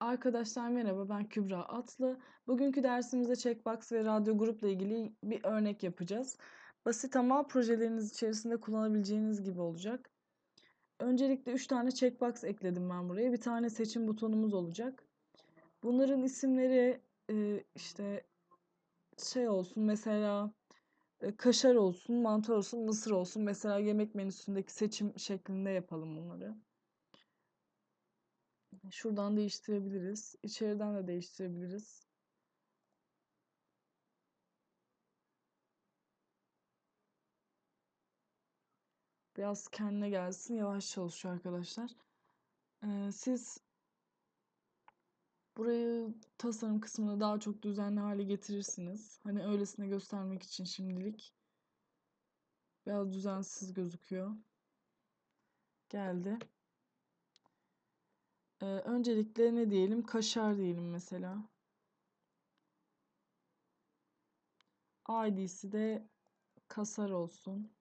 Arkadaşlar merhaba ben Kübra Atlı. Bugünkü dersimizde checkbox ve radyo grupla ilgili bir örnek yapacağız. Basit ama projeleriniz içerisinde kullanabileceğiniz gibi olacak. Öncelikle 3 tane checkbox ekledim ben buraya. Bir tane seçim butonumuz olacak. Bunların isimleri e, işte şey olsun mesela e, kaşar olsun, mantar olsun, mısır olsun. Mesela yemek menüsündeki seçim şeklinde yapalım bunları. Şuradan değiştirebiliriz. İçeriden de değiştirebiliriz. Biraz kendine gelsin. Yavaş çalışıyor arkadaşlar. Ee, siz burayı tasarım kısmını daha çok düzenli hale getirirsiniz. Hani öylesine göstermek için şimdilik. Biraz düzensiz gözüküyor. Geldi. Ee, öncelikle ne diyelim? Kaşar diyelim mesela. ID'si de kasar olsun.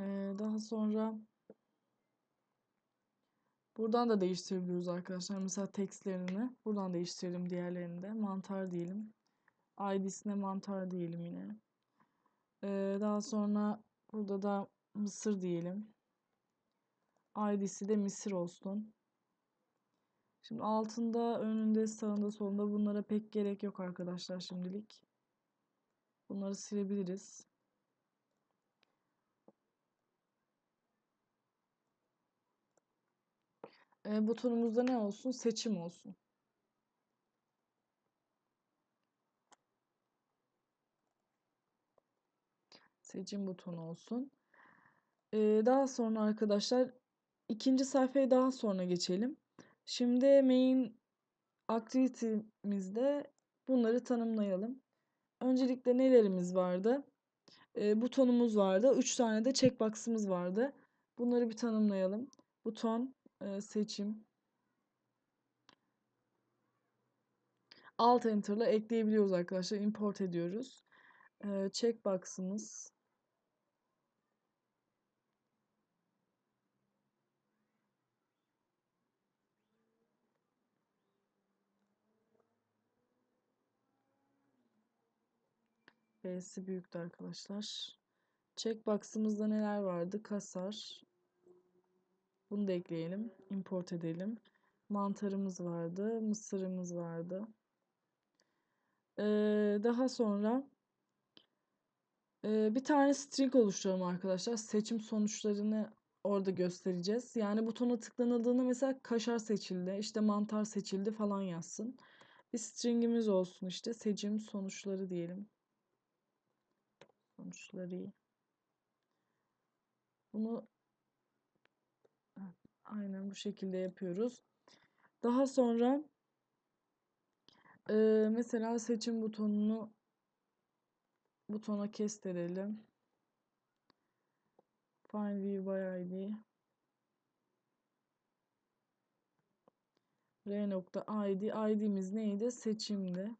Ee, daha sonra buradan da değiştirebiliyoruz arkadaşlar. Mesela tekstlerini buradan değiştirelim diğerlerini de. Mantar diyelim. ID'sine mantar diyelim yine. Ee, daha sonra burada da mısır diyelim. ID'si de Mısır olsun. Şimdi altında, önünde, sağında, solunda bunlara pek gerek yok arkadaşlar şimdilik. Bunları silebiliriz. E, butonumuzda ne olsun? Seçim olsun. Seçim butonu olsun. E, daha sonra arkadaşlar ikinci sayfaya daha sonra geçelim. Şimdi main activity'mizde bunları tanımlayalım. Öncelikle nelerimiz vardı? E, butonumuz vardı. Üç tane de checkbox'ımız vardı. Bunları bir tanımlayalım. Buton, seçim. Alt enter'la ekleyebiliyoruz arkadaşlar. Import ediyoruz. E, checkbox'ımız. B'si büyüktü arkadaşlar. Checkbox'ımızda neler vardı? Kasar. Bunu da ekleyelim. Import edelim. Mantarımız vardı. Mısırımız vardı. Ee, daha sonra e, bir tane string oluşturalım arkadaşlar. Seçim sonuçlarını orada göstereceğiz. Yani butona tıklanıldığında mesela kaşar seçildi, işte mantar seçildi falan yazsın. Bir stringimiz olsun işte. Seçim sonuçları diyelim. Sonuçları. Bunu aynen bu şekilde yapıyoruz. Daha sonra e, mesela seçim butonunu butona kestirelim. Find view by ID. R nokta ID. ID'miz neydi? Seçimdi.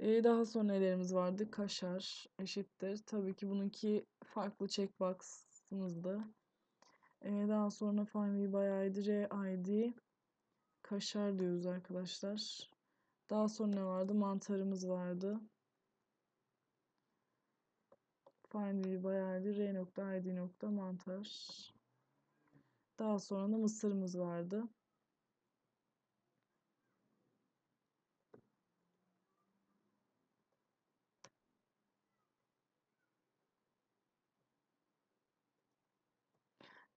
Ee, daha sonra nelerimiz vardı? Kaşar eşittir. Tabii ki bununki farklı checkbox'ımızdı. Ee, daha sonra find view by ID, R ID. Kaşar diyoruz arkadaşlar. Daha sonra ne vardı? Mantarımız vardı. Find view by ID, R nokta ID nokta mantar. Daha sonra da mısırımız vardı.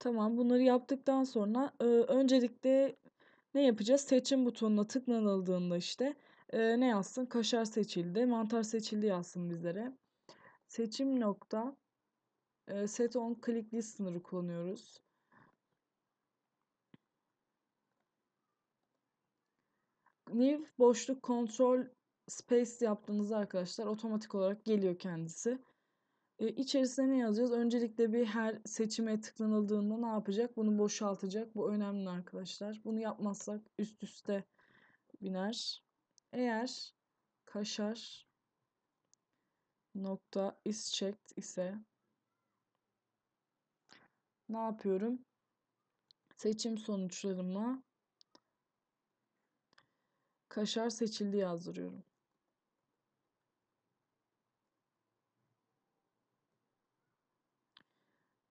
Tamam bunları yaptıktan sonra e, öncelikle ne yapacağız? Seçim butonuna tıklanıldığında işte e, ne yazsın? Kaşar seçildi, mantar seçildi yazsın bizlere. Seçim nokta e, set on click list sınırı kullanıyoruz. New boşluk kontrol space yaptığınızda arkadaşlar otomatik olarak geliyor kendisi. E, içerisine ne yazacağız? Öncelikle bir her seçime tıklanıldığında ne yapacak? Bunu boşaltacak. Bu önemli arkadaşlar. Bunu yapmazsak üst üste biner. Eğer kaşar nokta is checked ise ne yapıyorum? Seçim sonuçlarıma kaşar seçildi yazdırıyorum.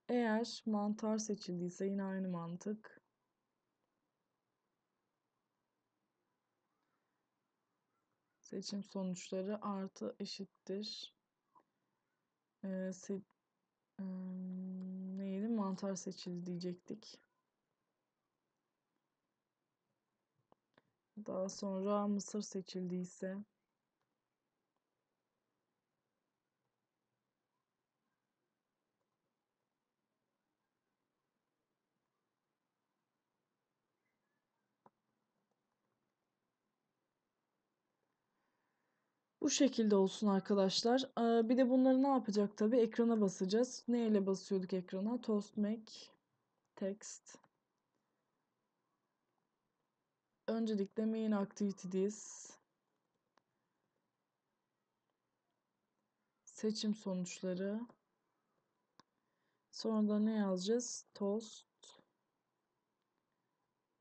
Eğer mantar seçildiyse yine aynı mantık. Seçim sonuçları artı eşittir. Ee, se hmm, neydi? Mantar seçildi diyecektik. Daha sonra mısır seçildiyse Bu şekilde olsun arkadaşlar. Bir de bunları ne yapacak tabii? Ekrana basacağız. Ne ile basıyorduk ekrana? Toast make text. Öncelikle main activities. Seçim sonuçları. Sonra da ne yazacağız? Toast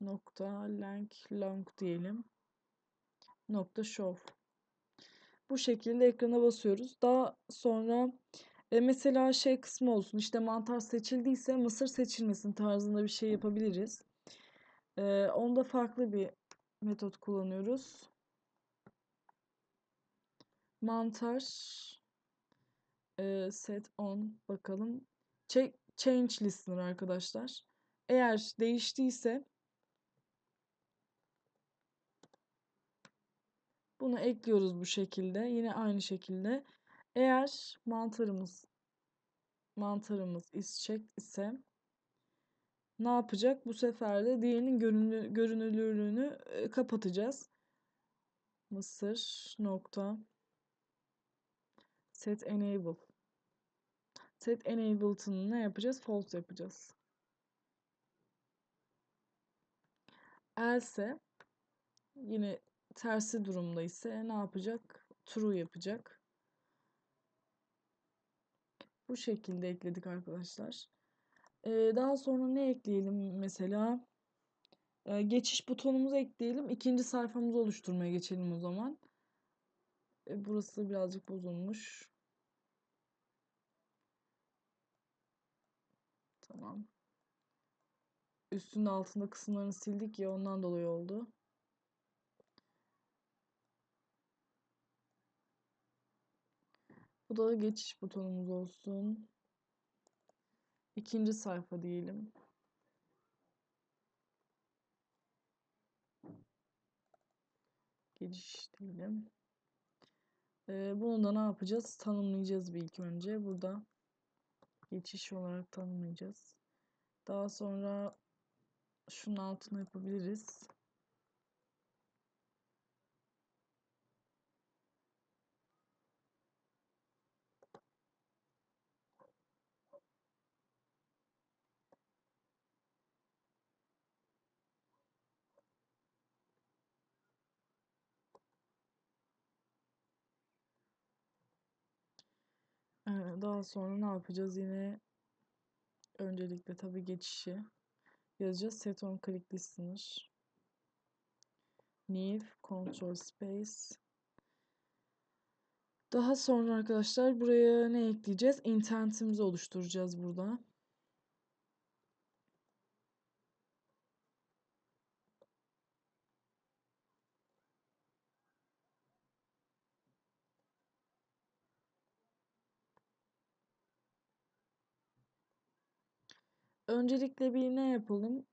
nokta lang long diyelim. Nokta show. Bu şekilde ekrana basıyoruz. Daha sonra e, mesela şey kısmı olsun işte mantar seçildiyse mısır seçilmesin tarzında bir şey yapabiliriz. E, onda farklı bir metot kullanıyoruz. Mantar e, set on bakalım. Ch change listener arkadaşlar. Eğer değiştiyse Bunu ekliyoruz bu şekilde. Yine aynı şekilde. Eğer mantarımız mantarımız is checked ise ne yapacak? Bu sefer de diğerinin görünü, görünürlüğünü e, kapatacağız. Mısır nokta set enable set enabled'ını ne yapacağız? False yapacağız. Else yine tersi durumda ise ne yapacak? True yapacak. Bu şekilde ekledik arkadaşlar. Ee, daha sonra ne ekleyelim mesela? Ee, geçiş butonumuzu ekleyelim. İkinci sayfamızı oluşturmaya geçelim o zaman. Ee, burası birazcık bozulmuş. Tamam. Üstünde altında kısımlarını sildik ya ondan dolayı oldu. Bu da geçiş butonumuz olsun. İkinci sayfa diyelim. Geçiş diyelim. Ee, bunu da ne yapacağız? Tanımlayacağız bir ilk önce. Burada geçiş olarak tanımlayacağız. Daha sonra şunun altına yapabiliriz. Daha sonra ne yapacağız? Yine öncelikle tabii geçişi yazacağız. Set on click listener. New control space. Daha sonra arkadaşlar buraya ne ekleyeceğiz? Intent'imizi oluşturacağız burada. Öncelikle bir ne yapalım?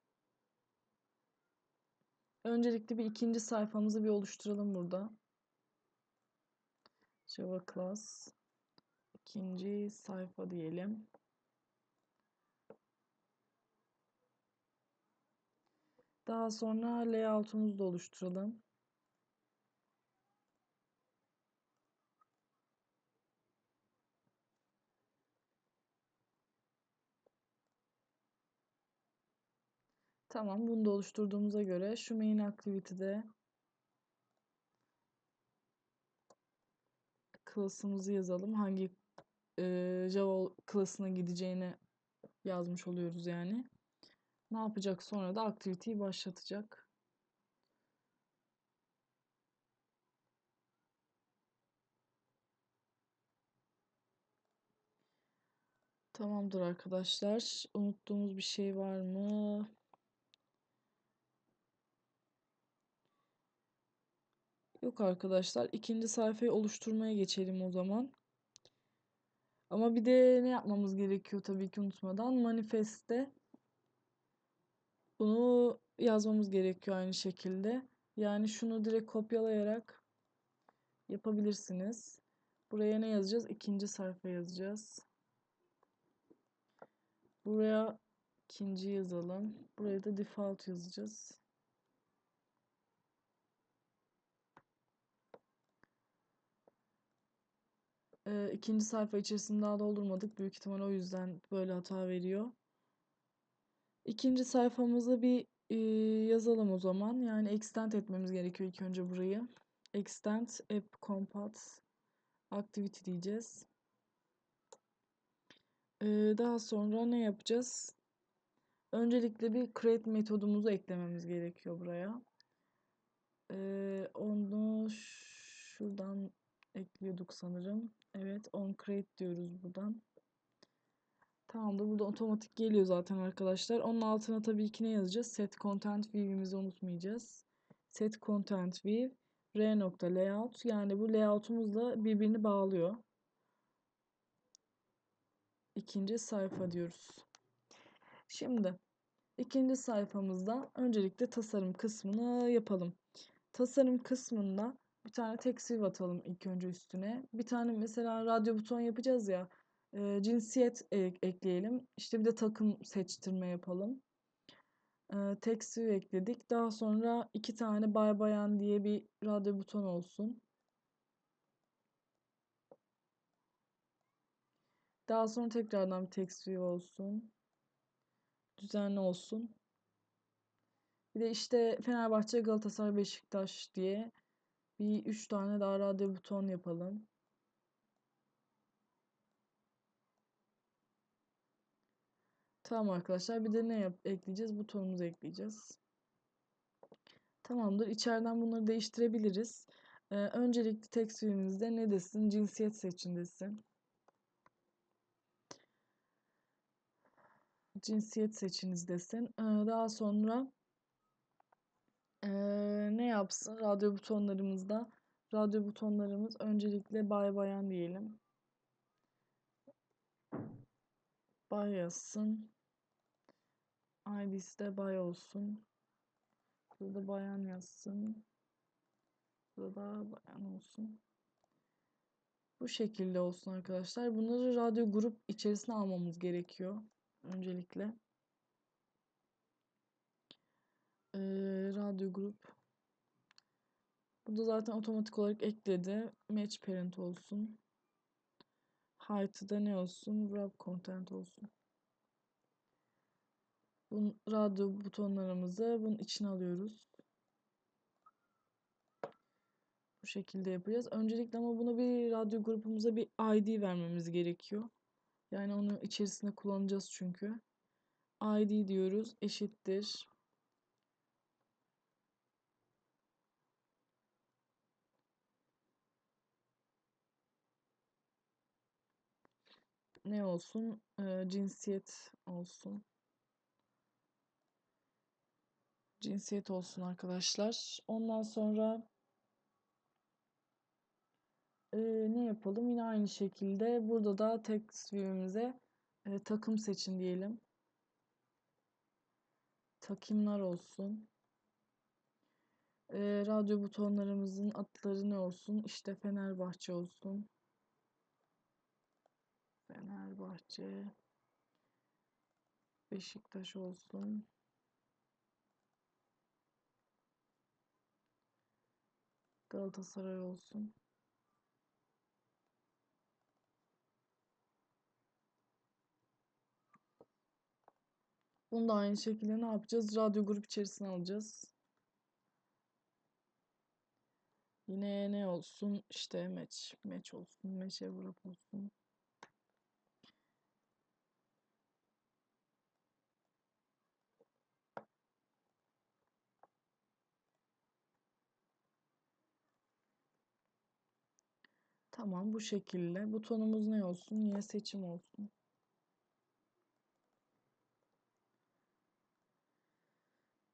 Öncelikle bir ikinci sayfamızı bir oluşturalım burada. Java class ikinci sayfa diyelim. Daha sonra layout'umuzu da oluşturalım. Tamam bunu da oluşturduğumuza göre şu main activity'de class'ımızı yazalım. Hangi e, Java class'ına gideceğini yazmış oluyoruz yani. Ne yapacak sonra da activity'yi başlatacak. Tamamdır arkadaşlar. Unuttuğumuz bir şey var mı? Yok arkadaşlar. İkinci sayfayı oluşturmaya geçelim o zaman. Ama bir de ne yapmamız gerekiyor tabii ki unutmadan. Manifeste bunu yazmamız gerekiyor aynı şekilde. Yani şunu direkt kopyalayarak yapabilirsiniz. Buraya ne yazacağız? İkinci sayfa yazacağız. Buraya ikinci yazalım. Buraya da default yazacağız. Ee, ikinci sayfa içerisinde daha doldurmadık. Büyük ihtimal o yüzden böyle hata veriyor. İkinci sayfamızı bir e, yazalım o zaman. Yani extend etmemiz gerekiyor ilk önce burayı. Extend app compat activity diyeceğiz. Ee, daha sonra ne yapacağız? Öncelikle bir create metodumuzu eklememiz gerekiyor buraya. Ee, onu şuradan ekliyorduk sanırım. Evet on create diyoruz buradan. Tamamdır. Burada otomatik geliyor zaten arkadaşlar. Onun altına tabii ki ne yazacağız? Set content view'imizi unutmayacağız. Set content view r.layout yani bu layoutumuzla birbirini bağlıyor. İkinci sayfa diyoruz. Şimdi ikinci sayfamızda öncelikle tasarım kısmını yapalım. Tasarım kısmında bir tane text view atalım ilk önce üstüne. Bir tane mesela radyo buton yapacağız ya. E, cinsiyet e ekleyelim. İşte bir de takım seçtirme yapalım. E, text view ekledik. Daha sonra iki tane bay bayan diye bir radyo buton olsun. Daha sonra tekrardan bir text view olsun. Düzenli olsun. Bir de işte Fenerbahçe, Galatasaray, Beşiktaş diye bir üç tane daha radyo buton yapalım. Tamam arkadaşlar. Bir de ne yap ekleyeceğiz? Butonumuzu ekleyeceğiz. Tamamdır. İçeriden bunları değiştirebiliriz. Ee, öncelikle text view'imizde ne desin? Cinsiyet seçin desin. Cinsiyet seçiniz desin. Ee, daha sonra ee, ne yapsın? Radyo butonlarımızda. Radyo butonlarımız öncelikle bay bayan diyelim. Bay yazsın. ID'si de bay olsun. Burada bayan yazsın. Burada bayan olsun. Bu şekilde olsun arkadaşlar. Bunları radyo grup içerisine almamız gerekiyor. Öncelikle. Ee, radyo grup. Burada zaten otomatik olarak ekledi. Match parent olsun. Height'ı da ne olsun? Wrap content olsun. Bunun radyo butonlarımızı bunun içine alıyoruz. Bu şekilde yapacağız. Öncelikle ama buna bir radyo grubumuza bir ID vermemiz gerekiyor. Yani onu içerisinde kullanacağız çünkü. ID diyoruz eşittir. Ne olsun? Ee, cinsiyet olsun. Cinsiyet olsun arkadaşlar. Ondan sonra e, ne yapalım? Yine aynı şekilde burada da text view'imize e, takım seçin diyelim. Takımlar olsun. E, radyo butonlarımızın adları ne olsun? İşte Fenerbahçe olsun. Fenerbahçe. Beşiktaş olsun. Galatasaray olsun. Bunu da aynı şekilde ne yapacağız? Radyo grup içerisine alacağız. Yine ne olsun? İşte match. Match olsun. Match Europe olsun. Tamam bu şekilde. Butonumuz ne olsun? Yine seçim olsun.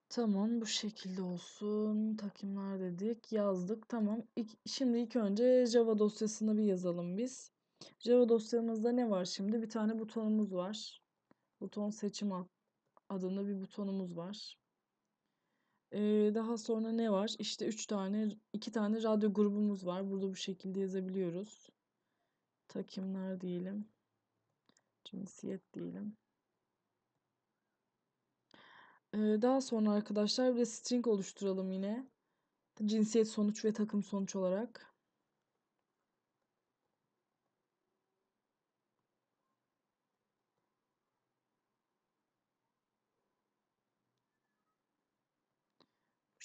Tamam bu şekilde olsun. Takimler dedik. Yazdık. Tamam. İlk, şimdi ilk önce Java dosyasını bir yazalım biz. Java dosyamızda ne var şimdi? Bir tane butonumuz var. Buton seçim adında bir butonumuz var. Daha sonra ne var? İşte üç tane, iki tane radyo grubumuz var. Burada bu şekilde yazabiliyoruz. Takimler diyelim. Cinsiyet diyelim. Daha sonra arkadaşlar bir de string oluşturalım yine. Cinsiyet sonuç ve takım sonuç olarak.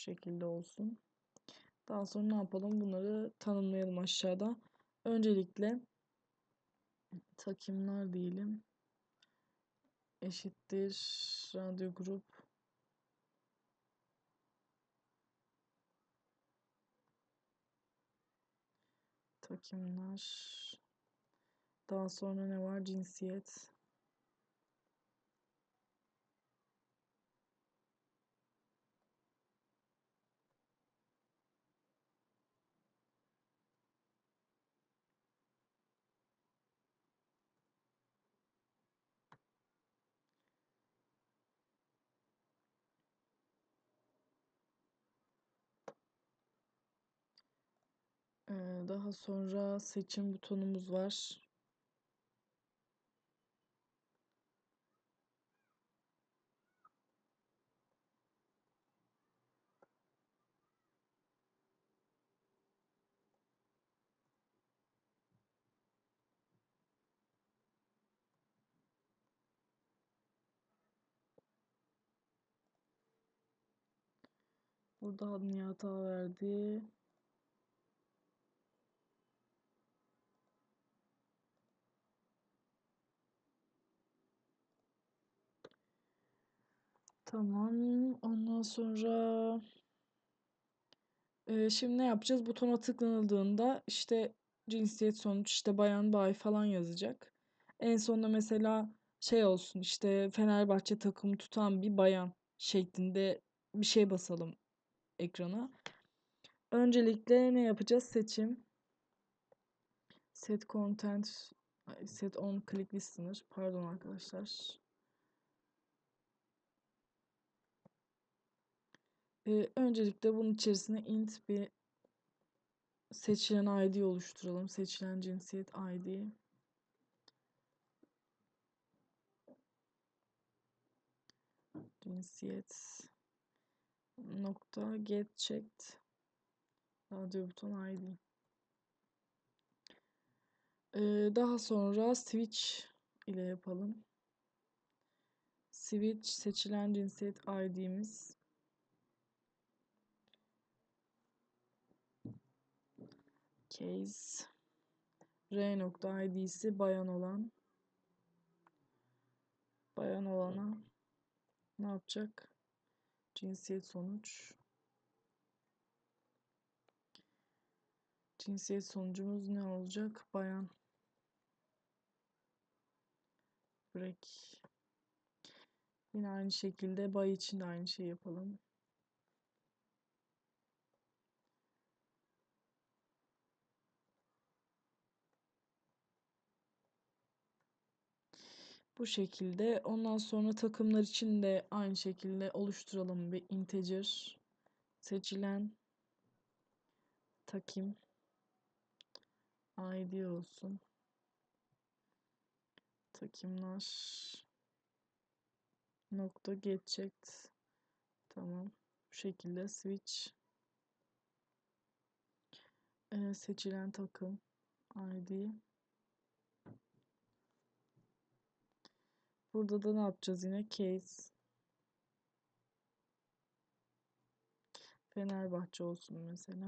Şekilde olsun. Daha sonra ne yapalım? Bunları tanımlayalım aşağıda. Öncelikle takimler diyelim. Eşittir radyo grup takimler. Daha sonra ne var? Cinsiyet. Ee, daha sonra seçim butonumuz var. Burada niye hata verdi? Tamam. Ondan sonra e, şimdi ne yapacağız? Butona tıklanıldığında işte cinsiyet sonuç işte bayan bay falan yazacak. En sonunda mesela şey olsun işte Fenerbahçe takımı tutan bir bayan şeklinde bir şey basalım ekrana. Öncelikle ne yapacağız? Seçim. Set content set on click listener. Pardon arkadaşlar. Ee, öncelikle bunun içerisine int bir seçilen ID oluşturalım. Seçilen cinsiyet ID. Cinsiyet nokta get checked radyo buton ID. Ee, daha sonra switch ile yapalım. Switch seçilen cinsiyet ID'miz. Case R nokta ID'si bayan olan bayan olana ne yapacak? Cinsiyet sonuç. Cinsiyet sonucumuz ne olacak? Bayan. Break. Yine aynı şekilde bay için de aynı şey yapalım. Bu şekilde. Ondan sonra takımlar için de aynı şekilde oluşturalım bir integer. Seçilen takım id olsun. Takımlar nokta get checked. Tamam. Bu şekilde switch ee, seçilen takım id Burada da ne yapacağız yine? Case. Fenerbahçe olsun mesela.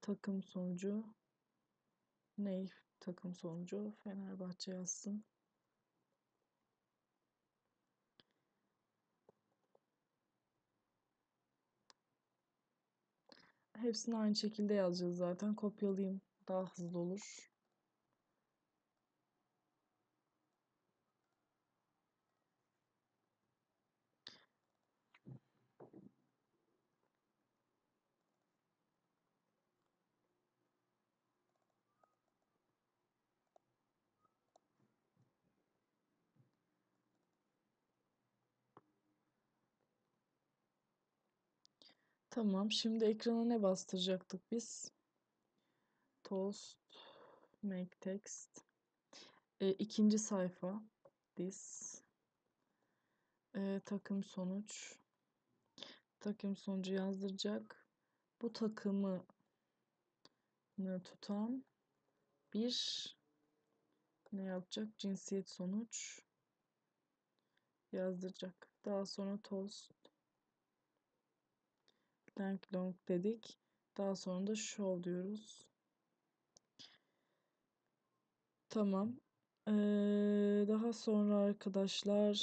Takım sonucu ney? Takım sonucu Fenerbahçe yazsın. Hepsini aynı şekilde yazacağız zaten. Kopyalayayım. Daha hızlı olur. Tamam. Şimdi ekrana ne bastıracaktık biz? Toast, make text. E, ikinci sayfa. This. E, takım sonuç. Takım sonucu yazdıracak. Bu takımı tutan bir ne yapacak? Cinsiyet sonuç yazdıracak. Daha sonra toast length long dedik. Daha sonra da show diyoruz. Tamam. Ee, daha sonra arkadaşlar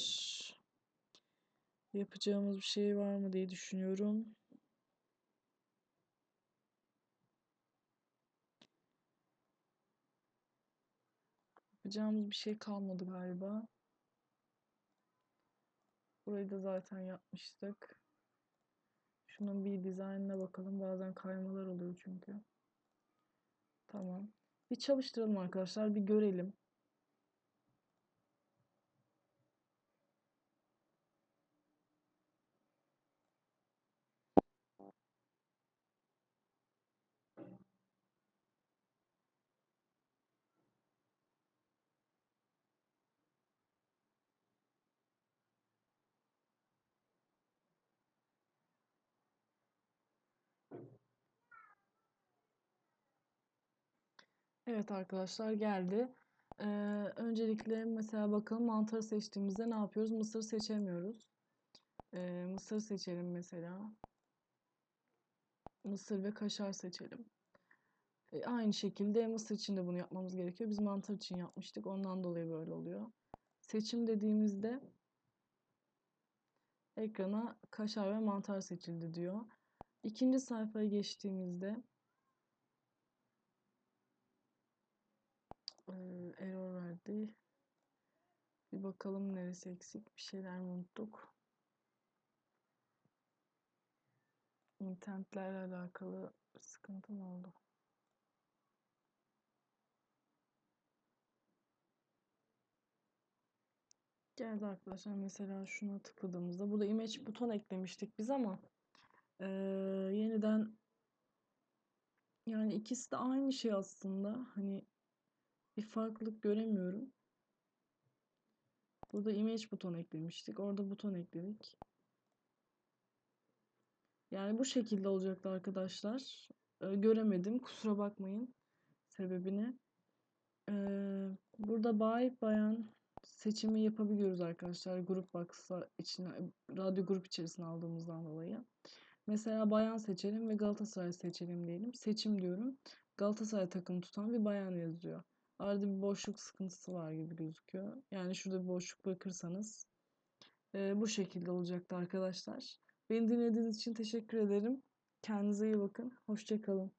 yapacağımız bir şey var mı diye düşünüyorum. Yapacağımız bir şey kalmadı galiba. Burayı da zaten yapmıştık. Şunun bir dizaynına bakalım. Bazen kaymalar oluyor çünkü. Tamam. Bir çalıştıralım arkadaşlar. Bir görelim. Evet arkadaşlar geldi. Ee, öncelikle mesela bakalım mantarı seçtiğimizde ne yapıyoruz? Mısır seçemiyoruz. Ee, mısır seçelim mesela. Mısır ve kaşar seçelim. Ee, aynı şekilde mısır için de bunu yapmamız gerekiyor. Biz mantar için yapmıştık. Ondan dolayı böyle oluyor. Seçim dediğimizde ekrana kaşar ve mantar seçildi diyor. İkinci sayfaya geçtiğimizde error verdi. Bir bakalım neresi eksik. Bir şeyler mi unuttuk? Intentlerle alakalı sıkıntı mı oldu? Geldi arkadaşlar mesela şuna tıkladığımızda burada image buton eklemiştik biz ama e, yeniden yani ikisi de aynı şey aslında hani bir farklılık göremiyorum. Burada image buton eklemiştik. Orada buton ekledik. Yani bu şekilde olacaktı arkadaşlar. Ee, göremedim. Kusura bakmayın sebebini. Ee, burada bay bayan seçimi yapabiliyoruz arkadaşlar. Grup box'a içine, radyo grup içerisine aldığımızdan dolayı. Mesela bayan seçelim ve Galatasaray seçelim diyelim. Seçim diyorum. Galatasaray takımı tutan bir bayan yazıyor. Arada bir boşluk sıkıntısı var gibi gözüküyor. Yani şurada bir boşluk bırakırsanız e, bu şekilde olacaktı arkadaşlar. Beni dinlediğiniz için teşekkür ederim. Kendinize iyi bakın. Hoşçakalın.